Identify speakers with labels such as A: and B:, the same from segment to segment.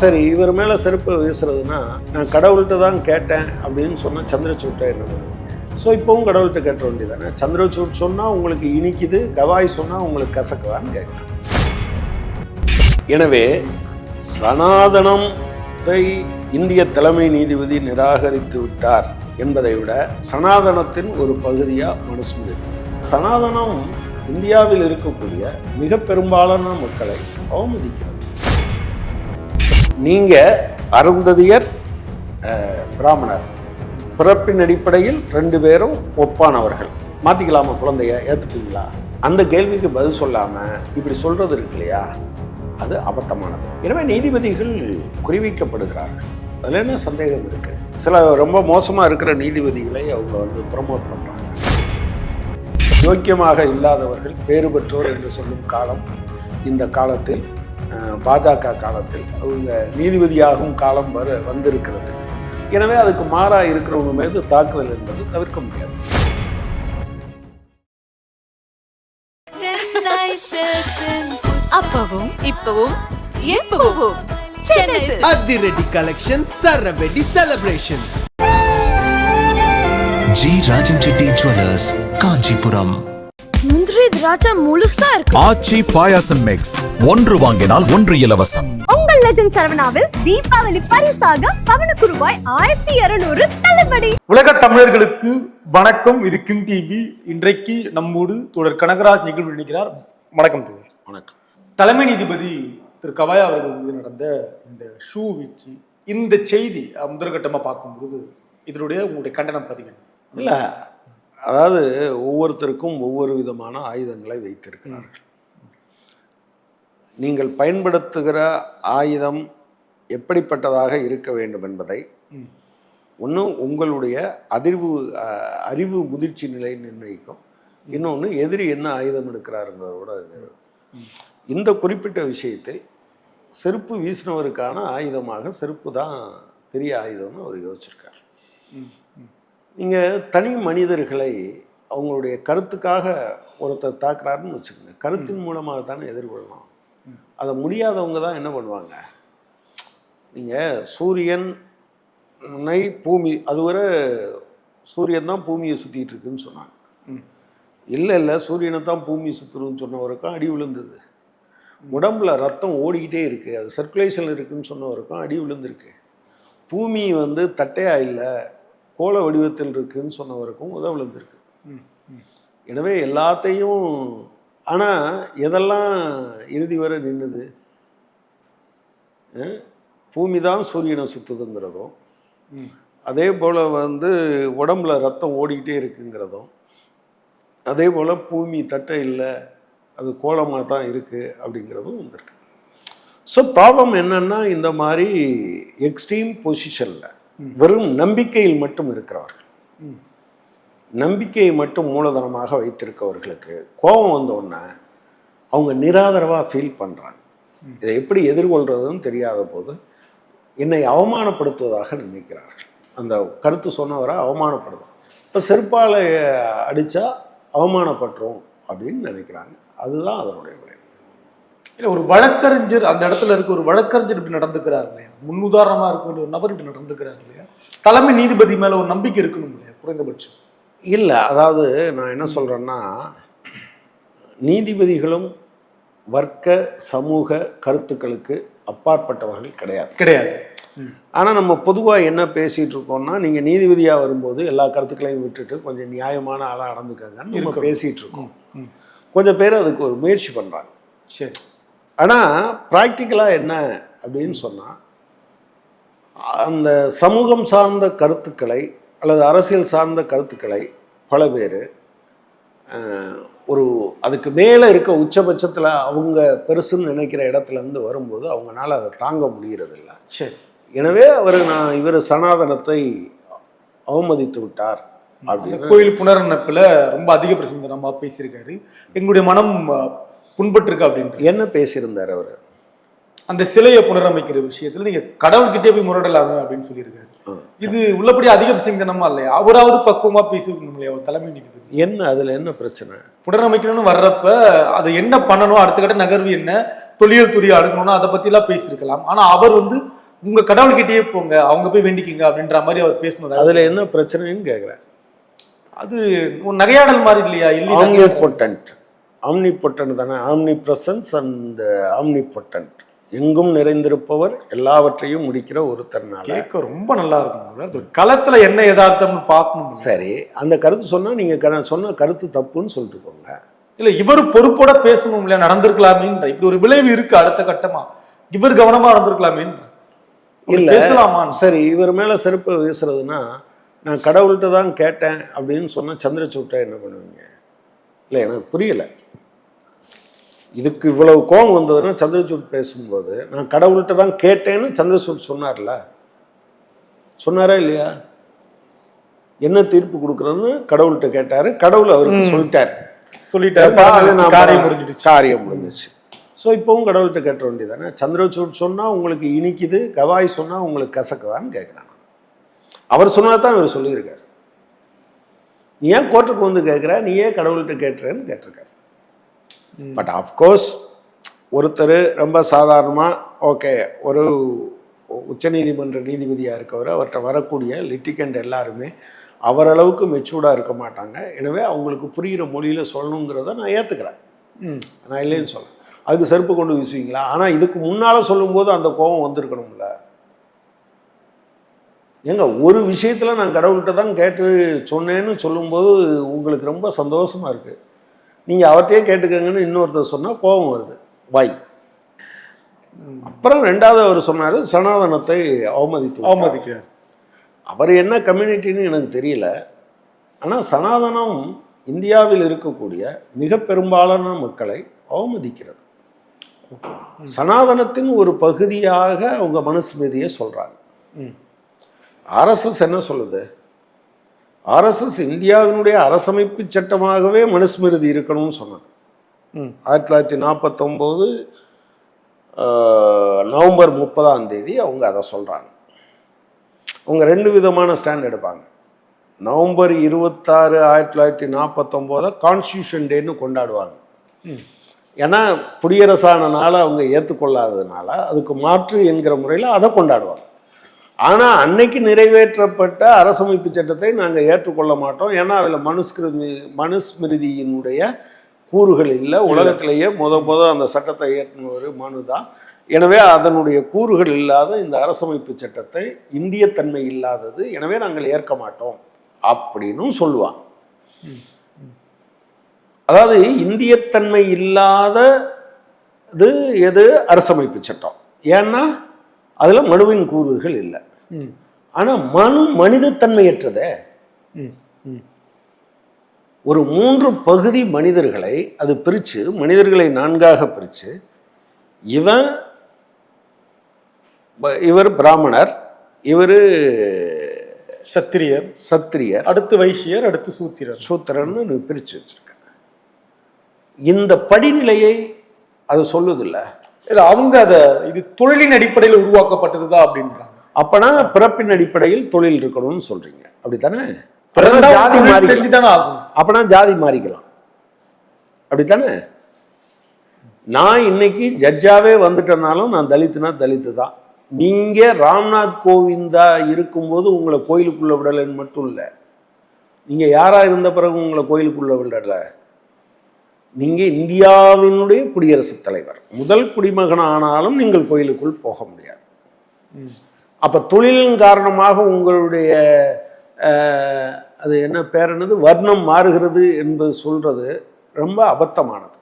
A: சரி இவர் மேலே செருப்பு வீசுறதுன்னா நான் கடவுள்கிட்ட தான் கேட்டேன் அப்படின்னு சொன்னால் சந்திரசூட்டை என்ன ஸோ இப்போவும் கடவுள்கிட்ட கேட்ட வேண்டியதானே சந்திரசூட் சொன்னால் உங்களுக்கு இனிக்குது கவாய் சொன்னால் உங்களுக்கு கசக்குதான்னு கேட்குறேன். எனவே சனாதனத்தை இந்திய தலைமை நீதிபதி நிராகரித்து விட்டார் என்பதை விட சனாதனத்தின் ஒரு பகுதியாக மனுஸ்மிருதி சனாதனம் இந்தியாவில் இருக்கக்கூடிய மிக பெரும்பாலான மக்களை அவமதிக்கிறது. நீங்கள் அருந்ததியர் பிராமணர். பிறப்பின் அடிப்படையில் ரெண்டு பேரும் ஒப்பானவர்கள். மாற்றிக்கலாமா குழந்தைய? ஏற்றுப்பீங்களா அந்த கேள்விக்கு பதில் சொல்லாமல் இப்படி சொல்கிறது இருக்கு இல்லையா? அது அபத்தமானது. எனவே நீதிபதிகள் குறிவிக்கப்படுகிறார்கள். அதில் என்ன சந்தேகம் இருக்குது சில ரொம்ப மோசமாக இருக்கிற நீதிபதிகளை அவங்க வந்து ப்ரமோட் பண்ணுறாங்க யோக்கியமாக இல்லாதவர்கள் பேறு பெற்றோர் என்று சொல்லும் காலம் இந்த காலத்தில் பாஜக காலத்தில். அவங்க நீதிபதியாகும் காலம் வர வந்திருக்கிறது. எனவே அதுக்கு மாறா இருக்கிறவங்க மீது தாக்குதல் என்பது தவிர்க்க முடியாது.
B: அப்பவும் இப்பவும் எப்பவும்.
C: அதிரடி collection சரவெடி celebrations
D: G. Rajan Reddy jewellers Kanchipuram.
E: திராட்சை முழுசா இருக்கு.
F: ஆச்சி பாயாசம் மிக்ஸ் ஒன்று வாங்கினால் ஒன்று இலவசம்.
E: உங்கள் லெஜண்ட் சரவணாவில் தீபாவளி பரிசாக பவனுக்கு ரூபாய் ஆயிரத்தி இருநூறு தள்ளுபடி.
G: உலக தமிழர்களுக்கு வணக்கம். இது கிங் டிவி இன்றைக்கு நம்மோடு தொடர் கனகராஜ் நிகழ்வு நினைக்கிறார் வணக்கம் தோழர்.
A: வணக்கம்.
G: தலைமை நீதிபதி திரு கவாயா அவர்கள் மீது நடந்த இந்த ஷூ வீழ்ச்சி இந்த செய்தி அஹ், முதற்கட்டமா பார்க்கும்பொழுது இதனுடைய உங்களுடைய கண்டனம் பதிவு?
A: இல்லை அதாவது ஒவ்வொருத்தருக்கும் ஒவ்வொரு விதமான ஆயுதங்களை வைத்திருக்கிறார்கள். நீங்கள் பயன்படுத்துகிற ஆயுதம் எப்படிப்பட்டதாக இருக்க வேண்டும் என்பதை ஒன்று உங்களுடைய அதிர்வு அறிவு முதிர்ச்சி நிலை நிர்ணயிக்கும். இன்னொன்று எதிரி என்ன ஆயுதம் எடுக்கிறாருங்கிறதோட இந்த குறிப்பிட்ட விஷயத்தில் செருப்பு வீசினவருக்கான ஆயுதமாக செருப்பு தான் பெரிய ஆயுதம்னு அவர் யோசிச்சிருக்கார். நீங்கள் தனி மனிதர்களை அவங்களுடைய கருத்துக்காக ஒருத்தர் தாக்குறாருன்னு வச்சுக்கோங்க. கருத்தின் மூலமாக தானே எதிர்கொள்ளலாம். அதை முடியாதவங்க தான் என்ன பண்ணுவாங்க? நீங்கள் சூரியன் நை பூமி அதுவரை சூரியன் தான் பூமியை சுற்றிட்டு இருக்குன்னு சொன்னாங்க. இல்லை இல்லை சூரியனை தான் பூமி சுற்றுறதுன்னு சொன்னவருக்கும் அடி விழுந்தது. உடம்புல ரத்தம் ஓடிக்கிட்டே இருக்கு. அது சர்க்குலேஷன் இருக்குன்னு சொன்னவருக்கும் அடி விழுந்திருக்கு. பூமி வந்து தட்டையா இல்லை. கோள வடிவத்தில் இருக்குன்னு சொன்னவருக்கும் உத விழுந்திருக்கு எனவே எல்லாத்தையும் ஆனால் எதெல்லாம் இறுதி வரை நின்றுது பூமி தான் சூரியனை சுற்றுதுங்கிறதும் அதே போல் வந்து உடம்புல ரத்தம் ஓடிக்கிட்டே இருக்குங்கிறதும் அதே போல் பூமி தட்டை இல்லை அது கோலமாக தான் இருக்குது அப்படிங்கிறதும் வந்திருக்கு. ஸோ ப்ராப்ளம் என்னன்னா இந்த மாதிரி எக்ஸ்ட்ரீம் பொசிஷனில் வெறும் நம்பிக்கையில் மட்டும் இருக்கிறவர்கள் நம்பிக்கையை மட்டும் மூலதனமாக வைத்திருக்கவர்களுக்கு கோபம் வந்தோடனே அவங்க நிராதரவாக ஃபீல் பண்ணுறாங்க இதை எப்படி எதிர்கொள்றதுன்னு தெரியாத போது என்னை அவமானப்படுத்துவதாக நினைக்கிறார்கள். அந்த கருத்து சொன்னவரை அவமானப்படுதும் இப்போ செருப்பால் அடித்தா அவமானப்பட்டுரும் அப்படின்னு நினைக்கிறாங்க. அதுதான் அதனுடைய விளைவு.
G: இல்ல ஒரு வழக்கறிஞர் அந்த இடத்துல இருக்க ஒரு வழக்கறிஞர் இப்படி நடந்துக்கிறார் இல்லையா? முன்னுதாரணமா இருக்க வேண்டிய ஒரு நபர் இப்படி நடந்துக்கிறார் இல்லையா? தலைமை நீதிபதி மேல ஒரு நம்பிக்கை இருக்கணும் இல்லையா? குறைந்தபட்சம்.
A: இல்லை அதாவது நான் என்ன சொல்கிறேன்னா நீதிபதிகளும் வர்க்க சமூக கருத்துக்களுக்கு அப்பாற்பட்டவர்கள் கிடையாது.
G: கிடையாது.
A: ஆனால் நம்ம பொதுவாக என்ன பேசிகிட்டு இருக்கோம்னா நீங்கள் நீதிபதியாக வரும்போது எல்லா கருத்துக்களையும் விட்டுட்டு கொஞ்சம் நியாயமான ஆளாக நடந்துக்கங்கன்னு நம்ம. பேசிகிட்டு இருக்கோம். கொஞ்சம் பேர் அதுக்கு ஒரு முயற்சி பண்ணுறாங்க
G: சரி.
A: ஆனால் ப்ராக்டிக்கலாக என்ன அப்படின்னு சொன்னால் அந்த சமூகம் சார்ந்த கருத்துக்களை அல்லது அரசியல் சார்ந்த கருத்துக்களை பல பேர் ஒரு அதுக்கு மேலே இருக்க உச்சபட்சத்தில் அவங்க பெருசுன்னு நினைக்கிற இடத்துல இருந்து வரும்போது அவங்களால அதை தாங்க முடியறதில்ல.
G: சரி.
A: எனவே அவர் நான் இவர் சனாதனத்தை அவமதித்து விட்டார் அப்படின்னு
G: கோயில் புனரமைப்புல ரொம்ப அதிக பிரசங்கரமா பேசியிருக்காரு. எங்களுடைய மனம் புண்பட்டிருக்கு அப்படின்ற
A: என்ன பேசியிருந்தார் அவர்?
G: அந்த சிலையை புனரமைக்கிற விஷயத்துல நீங்க கடவுள்கிட்டே போய் முரடலாமே அப்படின்னு சொல்லியிருக்காரு. இது உள்ளபடி அதிக சிங்கனமா இல்லையா? அவராவது பக்குவமா பேசிருக்கணும் இல்லையா அவர் தலைமை நீதிபதி.
A: என்ன அதுல என்ன பிரச்சனை?
G: புனரமைக்கணும்னு வர்றப்ப அதை என்ன பண்ணணும்? அடுத்த கட்ட நகர்வு என்ன? தொழில் துறையை அணுகணும்னு அதை பத்தி எல்லாம் பேசியிருக்கலாம். ஆனா அவர் வந்து உங்க கடவுள்கிட்டயே போங்க அவங்க போய் வேண்டிக்கிங்க அப்படின்ற மாதிரி அவர் பேசினது
A: அதுல என்ன பிரச்சனைன்னு கேக்குறேன்.
G: அது ஒரு நகையாடல் மாதிரி இல்லையா? இல்லையா
A: ஆம்னி பொட்டன்ட் ஆம்னி பொட்டன்ட் தானே? Omnipresence and omnipotent எங்கும் நிறைந்திருப்பவர் எல்லாவற்றையும் முடிக்கிற ஒருத்தர்னால.
G: கேட்க ரொம்ப நல்லா இருக்கும் களத்துல என்ன யதார்த்தம்னு பார்க்கணும்.
A: சரி அந்த கருத்து சொன்னா நீங்க கர- சொன்ன கருத்து தப்புன்னு சொல்லிட்டு போங்க.
G: இல்ல இவர் பொறுப்போட பேசணும் இல்லையா? நடந்திருக்கலாமேன்ற. இப்படி ஒரு விளைவு இருக்கு அடுத்த கட்டமா. இவர் கவனமா இருந்திருக்கலாமேன்ற.
A: இல்ல
G: பேசலாமா
A: சரி இவர் மேல செருப்பு வீசுறதுன்னா நான் கடவுள்கிட்ட தான் கேட்டேன் அப்படின்னு சொன்னா சந்திரசூட்டை என்ன பண்ணுவீங்க? இல்லை எனக்கு புரியல. இதுக்கு இவ்வளவு கோபம் வந்ததுன்னா சந்திரசூட் பேசும்போது நான் கடவுள்கிட்ட தான் கேட்டேன்னு சந்திரசூட் சொன்னார்ல? சொன்னாரா இல்லையா? என்ன தீர்ப்பு கொடுக்குறதுன்னு கடவுள்கிட்ட கேட்டாரு. கடவுள் அவருக்கு சொல்லிட்டாரு.
G: சொல்லிட்டாரு. காரியம் முடிஞ்சிடுச்சு.
A: காரியம் முடிஞ்சிச்சு ஸோ இப்போவும் கடவுள்கிட்ட கேட்ட வேண்டியதானே சந்திரசூட் சொன்னா உங்களுக்கு இனிக்குது கவாய் சொன்னா உங்களுக்கு கசக்குதான்னு கேட்குறான் அவர் சொன்னா தான் இவர் சொல்லியிருக்காரு. நீ ஏன் கோர்ட்டுக்கு வந்து கேட்குற நீ ஏன் கடவுள்கிட்ட கேட்டுறேன்னு கேட்டிருக்காரு. பட் ஆஃப்கோர்ஸ் ஒருத்தர் ரொம்ப சாதாரணமாக ஓகே ஒரு உச்சநீதிமன்ற நீதிபதியாக இருக்கவர் அவர்கிட்ட வரக்கூடிய லிட்டிகண்ட் எல்லாருமே அவரளவுக்கு மெச்சூர்டாக இருக்க மாட்டாங்க. எனவே அவங்களுக்கு புரிகிற மொழியில் சொல்லணுங்கிறத நான் ஏற்றுக்கிறேன். நான் இல்லைன்னு சொல்ல அதுக்கு செருப்பு கொண்டு வீசுவீங்களா? ஆனால் இதுக்கு முன்னால் சொல்லும்போது அந்த கோபம் வந்திருக்கணும்ல. ஏங்க ஒரு விஷயத்தில் நான் கடவுள்கிட்ட தான் கேட்டு சொன்னேன்னு சொல்லும்போது உங்களுக்கு ரொம்ப சந்தோஷமாக இருக்குது நீங்கள் அவர்கிட்டயே கேட்டுக்கங்கன்னு இன்னொருத்தர் சொன்னால் கோபம் வருது. வாய் அப்புறம் ரெண்டாவது அவர் சொன்னார் சனாதனத்தை அவமதித்து.
G: அவமதிக்கிறார்.
A: அவர் என்ன கம்யூனிட்டின்னு எனக்கு தெரியல. ஆனால் சனாதனம் இந்தியாவில் இருக்கக்கூடிய மிக பெரும்பாலான மக்களை அவமதிக்கிறது. சனாதனத்தின் ஒரு பகுதியாக அவங்க மனுஸ்மிருதியை சொல்கிறாங்க
G: ம்.
A: ஆர்எஸ்எஸ் என்ன சொல்லுது? ஆர்எஸ்எஸ் இந்தியாவினுடைய அரசமைப்பு சட்டமாகவே மனுஸ்மிருதி இருக்கணும்னு சொன்னது. ஆயிரத்தி தொள்ளாயிரத்தி நாற்பத்தொம்போது நவம்பர் முப்பதாம் தேதி அவங்க அதை சொல்கிறாங்க அவங்க ரெண்டு விதமான ஸ்டாண்ட் எடுப்பாங்க. நவம்பர் இருபத்தாறு ஆயிரத்தி தொள்ளாயிரத்தி நாற்பத்தொம்போதை கான்ஸ்டியூஷன் டேன்னு கொண்டாடுவாங்க. ஏன்னா குடியரசானனால அவங்க ஏற்றுக்கொள்ளாததுனால அதுக்கு மாற்று என்கிற முறையில் அதை கொண்டாடுவாங்க. ஆனால் அன்னைக்கு நிறைவேற்றப்பட்ட அரசமைப்பு சட்டத்தை நாங்கள் ஏற்றுக்கொள்ள மாட்டோம். ஏன்னா அதில் மனுஸ்கிருதி மனுஸ்மிருதியினுடைய கூறுகள் இல்லை. உலகத்திலேயே முத முத அந்த சட்டத்தை ஏற்றினவர் மனு தான். எனவே அதனுடைய கூறுகள் இல்லாத இந்த அரசமைப்பு சட்டத்தை இந்தியத்தன்மை இல்லாதது. எனவே நாங்கள் ஏற்க மாட்டோம் அப்படின்னும் சொல்லுவாங்க. அதாவது இந்தியத்தன்மை இல்லாத இது எது? அரசமைப்பு சட்டம். ஏன்னா அதில் மனுவின் கூறுகள் இல்லை. ஆனால் மனு மனிதத்தன்மையற்றதே. ஒரு மூன்று பகுதி மனிதர்களை அது பிரித்து மனிதர்களை நான்காக பிரித்து இவன் இவர் பிராமணர் இவர்
G: சத்திரியர்.
A: சத்திரியர்.
G: அடுத்து வைசியர் அடுத்து சூத்திரர்.
A: சூத்திரன்னு பிரித்து வச்சிருக்காங்க. இந்த படிநிலையை அது சொல்லுதில்ல.
G: இல்ல அவங்க அத இது தொழிலின் அடிப்படையில் உருவாக்கப்பட்டதுதான் அப்படின்றாங்க.
A: அப்பனா பிறப்பின் அடிப்படையில் தொழில் இருக்கணும்னு சொல்றீங்க. அப்படித்தானே? ஜாதி மாறிக்கலாம்.
G: செஞ்சுதானே ஆகணும்.
A: அப்பனா ஜாதி மாறிக்கலாம். அப்படித்தானே? நான் இன்னைக்கு ஜட்ஜாவே வந்துட்டனாலும் நான் தலித்துனா தலித்து தான் நீங்க ராம்நாத் கோவிந்தா இருக்கும்போது உங்களை கோயிலுக்குள்ள விடலைன்னு மட்டும் இல்லை. நீங்க யாரா இருந்த பிறகு உங்களை கோயிலுக்குள்ள விடல? நீங்க இந்தியாவினுடைய குடியரசுத் தலைவர். முதல் குடிமகன் ஆனாலும் நீங்கள் கோயிலுக்குள் போக முடியாது. அப்ப தொழிலின் காரணமாக உங்களுடைய அது என்ன பேர் என்னது? வர்ணம் மாறுகிறது என்பது சொல்றது ரொம்ப அபத்தமானது.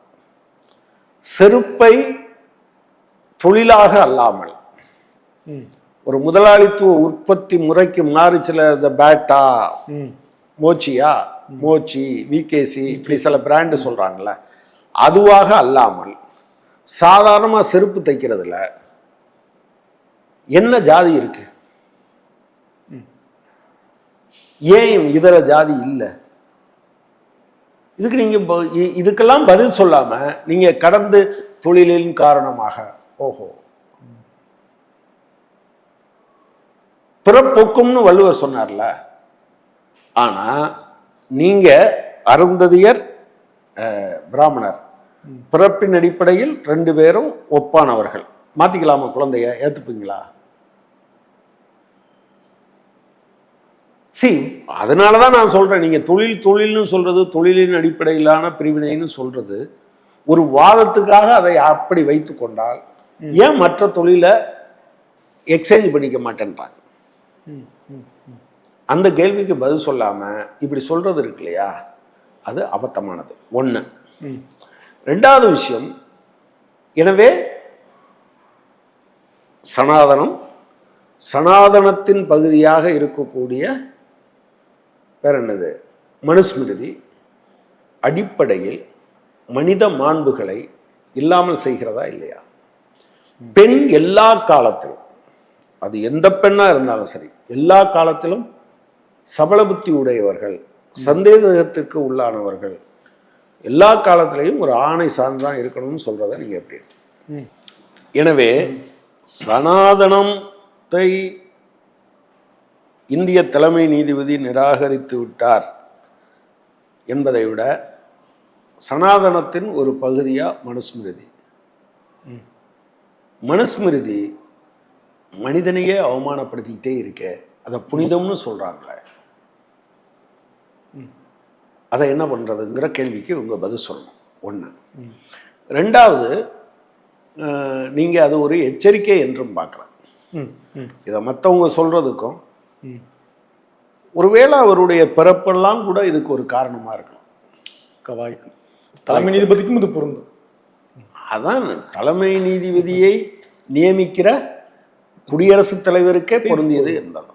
A: செருப்பை தொழிலாக அல்லாமல். ஒரு முதலாளித்துவ உற்பத்தி முறைக்கு மாறி சில இந்த பேட்டா. மோச்சியா மோச்சி விகேசி இப்படி சில பிராண்டு சொல்கிறாங்கள்ல அதுவாக அல்லாமல் சாதாரணமாக செருப்பு தைக்கிறதுல என்ன ஜாதி இருக்கு? ஏன் இதர ஜாதி இல்லை? இதுக்கு நீங்கள் இதுக்கெல்லாம் பதில் சொல்லாமல் நீங்கள் கடந்து தொழிலின் காரணமாக ஓஹோ. பிறப்பொக்கும்னு வள்ளுவர் சொன்னார்ல. ஆனால் நீங்க அருந்ததியர் பிராமணர். பிறப்பின் அடிப்படையில் ரெண்டு பேரும் ஒப்பானவர்கள். மாத்திக்கலாமா குழந்தைய? ஏத்துப்பீங்களா? சி அதனால தான் நான் சொல்றேன். நீங்க தொழில் தொழில்னு சொல்றது தொழிலின் அடிப்படையிலான பிரிவினைன்னு சொல்றது ஒரு வாதத்துக்காக அதை அப்படி வைத்து கொண்டால் ஏன் மற்ற தொழிலை எக்ஸ்சேஞ்ச் பண்ணிக்க மாட்டேன்றாங்க? அந்த கேள்விக்கு பதில் சொல்லாம இப்படி சொல்றது இருக்கு இல்லையா? அது அபத்தமானது. ஒண்ணு. ரெண்டாவது விஷயம் எனவே சனாதனம் சனாதனத்தின் பகுதியாக இருக்கக்கூடிய வேற என்னது? மனுஸ்மிருதி அடிப்படையில் மனித மாண்புகளை இல்லாமல் செய்கிறதா இல்லையா? பெண் எல்லா காலத்திலும் அது எந்த பெண்ணா இருந்தாலும் சரி எல்லா காலத்திலும் சபல புத்தி உடையவர்கள் சந்தேகத்திற்கு உள்ளானவர்கள் எல்லா காலத்திலையும் ஒரு ஆணை சார்ந்துதான் இருக்கணும்னு சொல்றதை நீங்க எப்படி எனவே சனாதனத்தை இந்திய தலைமை நீதிபதி நிராகரித்து விட்டார் என்பதை விட சனாதனத்தின் ஒரு பகுதியா மனுஸ்மிருதி. மனுஸ்மிருதி மனிதனையே அவமானப்படுத்திக்கிட்டே இருக்க அதை புனிதம்னு சொல்றாங்களே. அதை என்ன பண்றதுங்கிற கேள்விக்கு இவங்க பதில் சொல்லணும். ஒண்ணு. ரெண்டாவது அஹ், நீங்க அது ஒரு எச்சரிக்கை என்றும் பார்க்குறேன் இதை மற்றவங்க சொல்றதுக்கும் ஒருவேளை அவருடைய பிறப்பெல்லாம் கூட இதுக்கு ஒரு காரணமா இருக்கலாம்.
G: கவாய்க்கு. தலைமை நீதிபதிக்கும் இது பொருந்தும்.
A: அதான் தலைமை நீதிபதியை நியமிக்கிற குடியரசுத் தலைவருக்கே பொருந்தியது என்பதுதான்.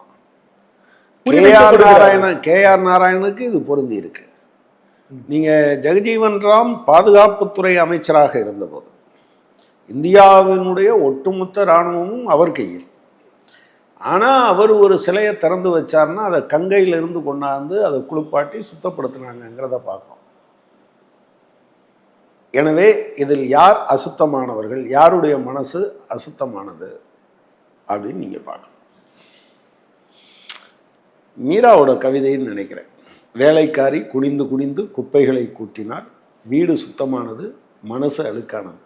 A: K R. Narayanan K R நாராயணனுக்கு இது பொருந்தி இருக்கு நீங்கள் ஜெகஜீவன் ராம் பாதுகாப்புத்துறை அமைச்சராக இருந்தபோது இந்தியாவினுடைய ஒட்டுமொத்த இராணுவமும் அவர் கையில். ஆனால் அவர் ஒரு சிலையை திறந்து வச்சார்னா அதை கங்கையிலிருந்து கொண்டாந்து அதை குளிப்பாட்டி சுத்தப்படுத்தினாங்கிறத பார்க்குறோம். எனவே இதில் யார் அசுத்தமானவர்கள் யாருடைய மனசு அசுத்தமானது அப்படின்னு நீங்கள் பார்க்கணும். மீராவோட கவிதைன்னு நினைக்கிறேன். வேலைக்காரி குனிந்து குனிந்து குப்பைகளை கூட்டினார். வீடு சுத்தமானது மனசு அழுக்கானது.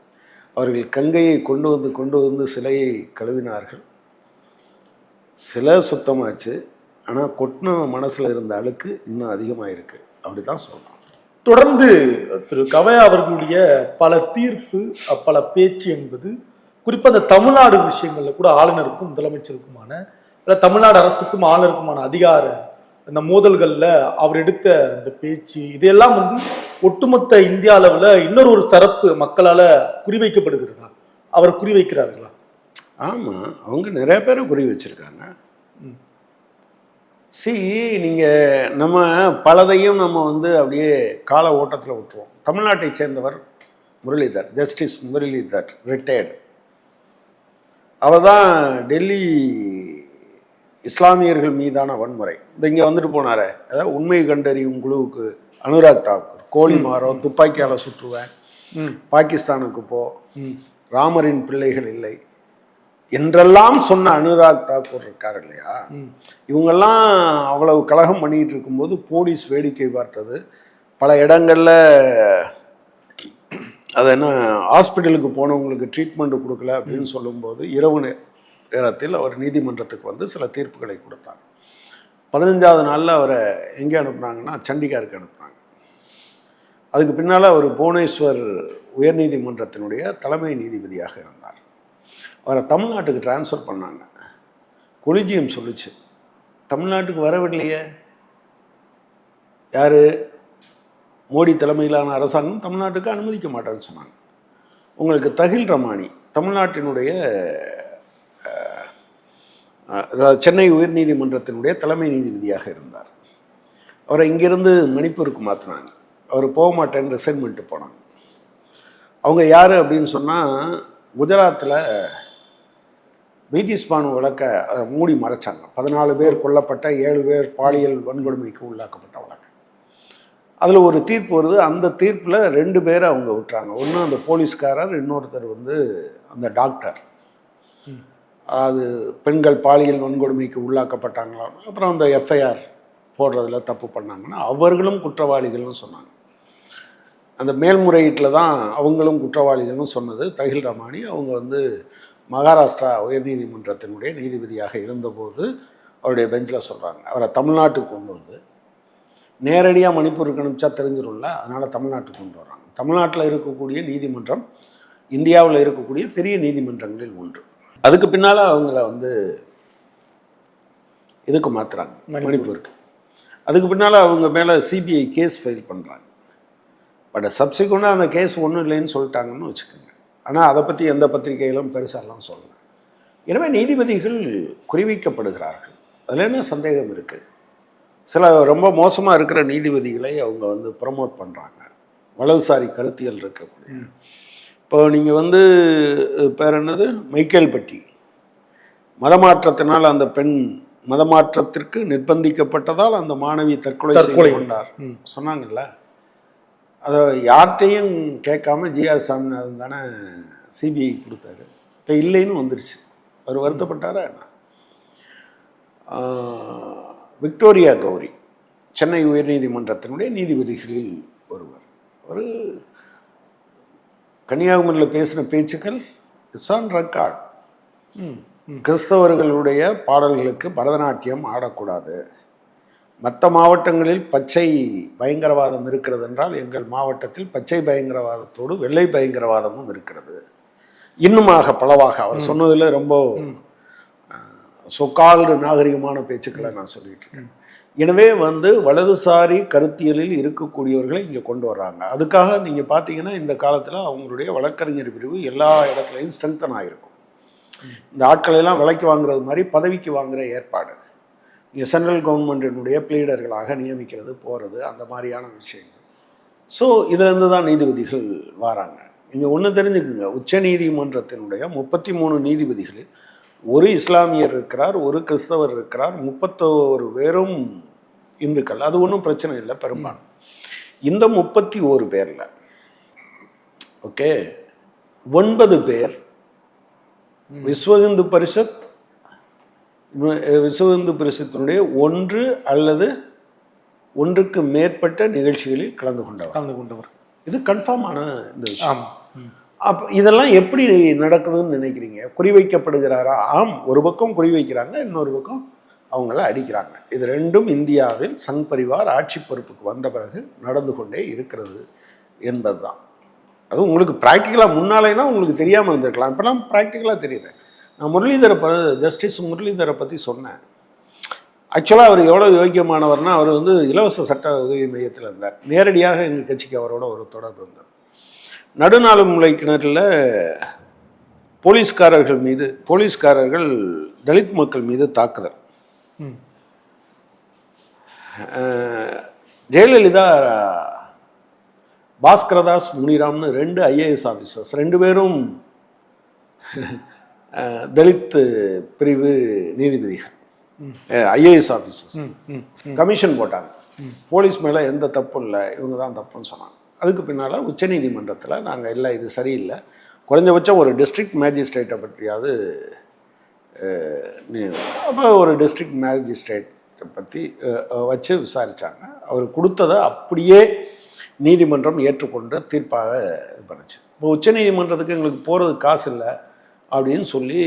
A: அவர்கள் கங்கையை கொண்டு வந்து கொண்டு வந்து சிலையை கழுவினார்கள். சிலை சுத்தமாச்சு. ஆனால் கொட்டின மனசில் இருந்த அழுக்கு இன்னும் அதிகமாக அப்படி அப்படிதான் சொல்லலாம்
G: தொடர்ந்து திரு கவையா அவர்களுடைய பல தீர்ப்பு பல பேச்சு என்பது குறிப்பாக அந்த தமிழ்நாடு விஷயங்களில் கூட ஆளுநருக்கும் முதலமைச்சருக்குமான இல்லை தமிழ்நாடு அரசுக்கும் ஆளுநருக்குமான அதிகார இந்த மோதல்கள்ல அவர் எடுத்த அந்த பேச்சு இதெல்லாம் வந்து ஒட்டுமொத்த இந்திய அளவுல இன்னொரு ஒரு சிறப்பு மக்களால குறிவைக்கப்படுகிறதா? அவர் குறிவைக்கிறார்களா?
A: ஆமா அவங்க நிறைய பேரை குறி வச்சிருக்காங்க சி நீங்க நம்ம பலதையும் நம்ம வந்து அப்படியே கால ஓட்டத்தில் விட்டுருவோம். தமிழ்நாட்டை சேர்ந்தவர் முரளிதர் ஜஸ்டிஸ் முரளிதர் ரிட்டையர்டு அவர் தான் டெல்லி இஸ்லாமியர்கள் மீதான வன்முறை. இந்த இங்கே வந்துட்டு போனாரே. அதாவது உண்மை கண்டறியும் குழுவுக்கு அனுராக் தாக்கூர். கோழி மாறம் துப்பாக்கியால சுற்றுவேன். பாகிஸ்தானுக்கு போ. ராமரின் பிள்ளைகள் இல்லை. என்றெல்லாம் சொன்ன அனுராக் தாக்கூர் இருக்கார் இல்லையா? இவங்கெல்லாம் அவ்வளவு கலகம் பண்ணிட்டு இருக்கும்போது போலீஸ் வேடிக்கை பார்த்தது. பல இடங்கள்ல அது என்ன ஹாஸ்பிட்டலுக்கு போனவங்களுக்கு ட்ரீட்மெண்ட் கொடுக்கல அப்படின்னு சொல்லும்போது இரவு நேரத்தில் அவர் நீதிமன்றத்துக்கு வந்து சில தீர்ப்புகளை கொடுத்தார். பதினஞ்சாவது நாளில் அவரை எங்கே அனுப்புனாங்கன்னா சண்டிகாருக்கு அனுப்புனாங்க. அதுக்கு பின்னால் அவர் புவனேஸ்வர் உயர்நீதிமன்றத்தினுடைய தலைமை நீதிபதியாக இருந்தார். அவரை தமிழ்நாட்டுக்கு ட்ரான்ஸ்ஃபர் பண்ணாங்க. கொலிஜியம் சொல்லிச்சு. தமிழ்நாட்டுக்கு வரவில்லையே யார்? மோடி தலைமையிலான அரசாங்கம் தமிழ்நாட்டுக்கு அனுமதிக்க மாட்டேன்னு சொன்னாங்க. உங்களுக்கு தகில் ரமானி தமிழ்நாட்டினுடைய அதாவது சென்னை உயர்நீதிமன்றத்தினுடைய தலைமை நீதிபதியாக இருந்தார். அவரை இங்கிருந்து மணிப்பூருக்கு மாற்றினாங்க அவர் போக மாட்டேன்னு ரிசைன்மெண்ட்டு போனாங்க. அவங்க யார் அப்படின்னு சொன்னால் குஜராத்தில் பில்கிஸ் பானு வழக்கை அதை மூடி மறைச்சாங்க. பதினாலு பேர் கொல்லப்பட்ட ஏழு பேர் பாலியல் வன்கொடுமைக்கு உள்ளாக்கப்பட்ட வழக்கு. அதில் ஒரு தீர்ப்பு வருது. அந்த தீர்ப்பில் ரெண்டு பேரை அவங்க விட்டுறாங்க. ஒன்று அந்த போலீஸ்காரர் இன்னொருத்தர் வந்து அந்த டாக்டர். அது பெண்கள் பாலியல் வன்கொடுமைக்கு உள்ளாக்கப்பட்டாங்களா? அப்புறம் அந்த எஃப்ஐஆர் போடுறதுல தப்பு பண்ணாங்கன்னா அவர்களும் குற்றவாளிகள்னு சொன்னாங்க. அந்த மேல்முறையீட்டில் தான் அவங்களும் குற்றவாளிகள்னு சொன்னது. தஹில் ரமானி அவங்க வந்து மகாராஷ்டிரா உயர்நீதிமன்றத்தினுடைய நீதிபதியாக இருந்தபோது அவருடைய பெஞ்சில் சொல்கிறாங்க அவரை தமிழ்நாட்டுக்கு கொண்டு வந்து நேரடியாக மணிப்பூருக்கு அனுப்பிச்சா தெரிஞ்சிடும்ல அதனால் தமிழ்நாட்டுக்கு கொண்டு வர்றாங்க. தமிழ்நாட்டில் இருக்கக்கூடிய நீதிமன்றம் இந்தியாவில் இருக்கக்கூடிய பெரிய நீதிமன்றங்களில் ஒன்று. அதுக்கு பின்னால் அவங்கள வந்து இதுக்கு மாற்றுறாங்க மணிப்பூருக்கு. அதுக்கு பின்னால் அவங்க மேலே சிபிஐ கேஸ் ஃபைல் பண்ணுறாங்க பட் சப்சிக்வெண்ட்டாக அந்த கேஸ் ஒன்றும் இல்லைன்னு சொல்லிட்டாங்கன்னு வச்சுக்கோங்க. ஆனால் அதை பற்றி எந்த பத்திரிகையிலும் பெருசாலாம் சொல்லல. எனவே நீதிபதிகள் குறிவைக்கப்படுகிறார்கள். அதில் என்ன சந்தேகம் இருக்குது சில ரொம்ப மோசமாக இருக்கிற நீதிபதிகளை அவங்க வந்து ப்ரமோட் பண்ணுறாங்க வலதுசாரி கருத்தியல் இருக்கக்கூடிய இப்போ நீங்கள் வந்து பேர் என்னது? மைக்கேல்பட்டி மதமாற்றத்தினால் அந்த பெண் மதமாற்றத்திற்கு நிர்பந்திக்கப்பட்டதால் அந்த மாணவி தற்கொலை
G: தற்கொலை.
A: கொண்டார். சொன்னாங்கல்ல? அதை யார்கிட்டையும் கேட்காம ஜிஆர் சாமிநாதன் தானே சிபிஐ கொடுத்தாரு. இப்போ இல்லைன்னு வந்துருச்சு. அவர் வருத்தப்பட்டாரா என்ன? விக்டோரியா கௌரி சென்னை உயர்நீதிமன்றத்தினுடைய நீதிபதிகளில் ஒருவர். ஒரு கன்னியாகுமரியில் பேசின பேச்சுக்கள் இட்ஸ் ஆன் ரெக்கார்ட். கிறிஸ்தவர்களுடைய பாடல்களுக்கு பரதநாட்டியம் ஆடக்கூடாது. மற்ற மாவட்டங்களில் பச்சை பயங்கரவாதம் இருக்கிறது என்றால் எங்கள் மாவட்டத்தில் பச்சை பயங்கரவாதத்தோடு வெள்ளை பயங்கரவாதமும் இருக்கிறது. இன்னுமாக பலவாக அவர் சொன்னதில் ரொம்ப சொக்கால்டு நாகரிகமான பேச்சுக்களை நான் சொல்லிட்டு இருக்கேன். எனவே வந்து வலதுசாரி கருத்தியலில் இருக்கக்கூடியவர்களை இங்கே கொண்டு வர்றாங்க. அதுக்காக நீங்கள் பார்த்தீங்கன்னா இந்த காலத்தில் அவங்களுடைய வழக்கறிஞர் பிரிவு எல்லா இடத்துலையும் ஸ்ட்ரென்தன் ஆகிருக்கும் இந்த ஆட்களை எல்லாம் விலைக்கு வாங்குறது மாதிரி பதவிக்கு வாங்குகிற ஏற்பாடு. இங்கே சென்ட்ரல் கவர்மெண்ட்டினுடைய பிளீடர்களாக நியமிக்கிறது போகிறது அந்த மாதிரியான விஷயங்கள். ஸோ இதுலேருந்து தான் நீதிபதிகள் வராங்க. இங்கே ஒன்று தெரிஞ்சுக்குங்க. உச்ச நீதிமன்றத்தினுடைய முப்பத்தி மூணு நீதிபதிகளில் ஒரு இஸ்லாமியர் இருக்கிறார் ஒரு கிறிஸ்தவர் இருக்கிறார் முப்பத்தோரு பேரும் இந்துக்கள். அது ஒன்றும் பிரச்சனை இல்லை பெரும்பாலும். இந்த முப்பத்தி ஓரு பேரில் ஓகே ஒன்பது பேர் விஸ்வ இந்து பரிஷத் விஸ்வ இந்து பரிஷத்தினுடைய ஒன்று அல்லது ஒன்றுக்கு மேற்பட்ட நிகழ்ச்சிகளில் கலந்து கொண்டவர்.
G: கலந்து கொண்டவர்.
A: இது கன்ஃபார்மான இந்த விஷயம்.
G: ஆமா. அப்
A: அப்போ இதெல்லாம் எப்படி நடக்குதுன்னு நினைக்கிறீங்க? குறிவைக்கப்படுகிறாரா? ஆம் ஒரு பக்கம் குறிவைக்கிறாங்க இன்னொரு பக்கம் அவங்கள அடிக்கிறாங்க. இது ரெண்டும் இந்தியாவில் சங் பரிவார் ஆட்சி பொறுப்புக்கு வந்த பிறகு நடந்து கொண்டே இருக்கிறது என்பதுதான். அது உங்களுக்கு ப்ராக்டிக்கலாக முன்னாலேனா உங்களுக்கு தெரியாமல் இருந்திருக்கலாம். இப்போலாம் ப்ராக்டிக்கலாக தெரியுது. நான் முரளிதரை ப ஜஸ்டிஸ் முரளிதரை பற்றி சொன்னேன். ஆக்சுவலாக அவர் எவ்வளோ யோக்கியமானவர்னா அவர் வந்து இலவச சட்ட உதவி மையத்தில் இருந்தார். நேரடியாக எங்கள் கட்சிக்கு அவரோட ஒரு தொடர்பு இருந்தது. நடுநாள் முலை கிணறில் போலீஸ்காரர்கள் மீது போலீஸ்காரர்கள் தலித் மக்கள் மீது தாக்குதல். ஜெயலலிதா பாஸ்கரதாஸ் முனிராம்னு ரெண்டு ஐஏஎஸ் ஆஃபீஸர்ஸ் ரெண்டு பேரும் அஹ், தலித் பிரிவு நீதிபதிகள். IAS officers.
G: ம், ம்.
A: கமிஷன் போட்டாங்க. போலீஸ் மேலே எந்த தப்பும் இல்லை இவங்க தான் தப்புன்னு சொன்னாங்க. அதுக்கு பின்னால் உச்சநீதிமன்றத்தில் நாங்கள் இல்லை இது சரியில்லை. குறைஞ்சபட்சம் ஒரு டிஸ்ட்ரிக்ட் மேஜிஸ்ட்ரேட்டை பற்றியாவது அப்போ ஒரு டிஸ்ட்ரிக்ட் மேஜிஸ்ட்ரேட்டை பற்றி வச்சு விசாரித்தாங்க அவர் கொடுத்ததை அப்படியே நீதிமன்றம் ஏற்றுக்கொண்டு தீர்ப்பாக இது பண்ணுச்சு. இப்போ உச்சநீதிமன்றத்துக்கு எங்களுக்கு போகிறதுக்கு காசு இல்லை அப்படின்னு சொல்லி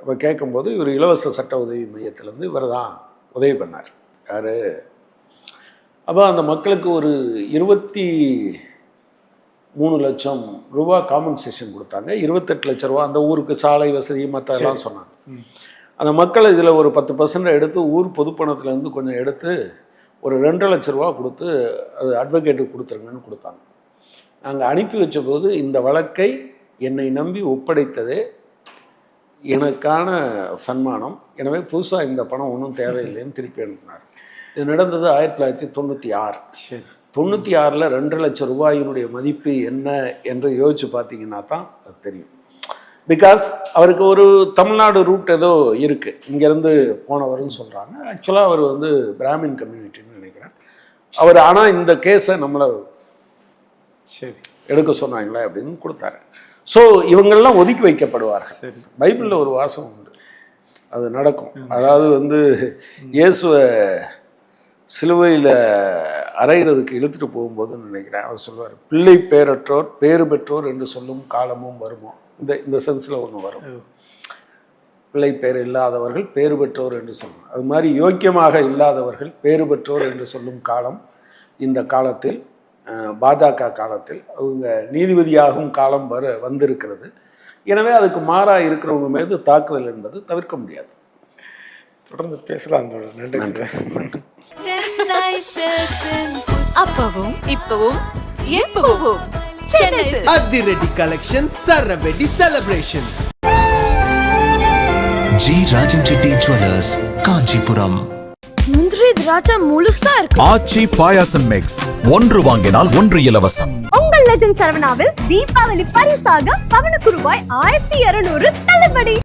A: அப்போ கேட்கும்போது இவர் இலவச சட்ட உதவி மையத்திலேருந்து இவர் தான் உதவி பண்ணார். யார்? அப்போ அந்த மக்களுக்கு ஒரு இருபத்தி மூணு லட்சம் ரூபா காம்பன்சேஷன் கொடுத்தாங்க. இருபத்தெட்டு லட்ச ரூபா அந்த ஊருக்கு சாலை வசதி மற்றெல்லாம் சொன்னாங்க. அந்த மக்கள் இதில் ஒரு பத்து பர்சன்ட் எடுத்து ஊர் பொதுப்பணத்துலேருந்து கொஞ்சம் எடுத்து ஒரு ரெண்டரை லட்ச ரூபா கொடுத்து அது அட்வொகேட்டுக்கு கொடுத்துருங்கன்னு கொடுத்தாங்க. நாங்கள் அனுப்பி வச்ச போது இந்த வழக்கை என்னை நம்பி ஒப்படைத்ததே எனக்கான சன்மானம். எனவே புதுசாக இந்த பணம் ஒன்றும் தேவையில்லைன்னு திருப்பி அனுப்பினார். இது நடந்தது ஆயிரத்தி தொள்ளாயிரத்தி தொண்ணூற்றி ஆறு.
G: சரி.
A: தொண்ணூற்றி ஆறில் ரெண்டரை லட்சம் ரூபாயினுடைய மதிப்பு என்ன என்று யோசிச்சு பார்த்தீங்கன்னா தான் அது தெரியும். பிகாஸ் அவருக்கு ஒரு தமிழ்நாடு ரூட் ஏதோ இருக்குது இங்கேருந்து போனவர்னு சொல்கிறாங்க ஆக்சுவலாக அவர் வந்து பிராமின் கம்யூனிட்டின்னு நினைக்கிறேன். அவர் ஆனால் இந்த கேஸை நம்மளை
G: சரி.
A: எடுக்க சொன்னாங்களே அப்படின்னு கொடுத்தாரு. ஸோ இவங்கெல்லாம் ஒதுக்கி வைக்கப்படுவார்கள். பைபிளில் ஒரு வாசம் உண்டு. அது நடக்கும். அதாவது வந்து இயேசுவை சிலுவையில் அறையிறதுக்கு இழுத்துட்டு போகும்போதுன்னு நினைக்கிறேன். அவர் சொல்லுவார் பிள்ளை பேரற்றோர் பேறு பெற்றோர் என்று சொல்லும் காலமும் வருமோ? இந்த இந்த சென்ஸில் ஒன்று வரும். பிள்ளை பேர் இல்லாதவர்கள் பேறு பெற்றோர் என்று சொல்லும் அது மாதிரி யோக்கியமாக இல்லாதவர்கள் பேறு பெற்றோர் என்று சொல்லும் காலம் இந்த காலத்தில் பாஜக காலத்தில் அவங்க நீதிபதியாகும் காலம் வர வந்திருக்கிறது. எனவே அதுக்கு மாறாக இருக்கிறவங்க மீது தாக்குதல் என்பது தவிர்க்க முடியாது.
G: தொடர்ந்து பேசலாம். நன்றி
B: அப்பவும் இப்பவும் எப்பவும்.
C: அதிரடி collection சரவெடி celebrations
D: G Rajan Reddy jewellers Kanchipuram
E: முந்திரி திராட்சை முழுசா இருக்கு.
F: ஆச்சி பாயாசம் மிக்ஸ் ஒன்று வாங்கினால் ஒன்று இலவசம்.
E: உங்கள் லெஜண்ட் சரவணாவில் தீபாவளி பரிசாக பவனுக்கு ரூபாய் ஆயிரத்தி இருநூறு தள்ளுபடி.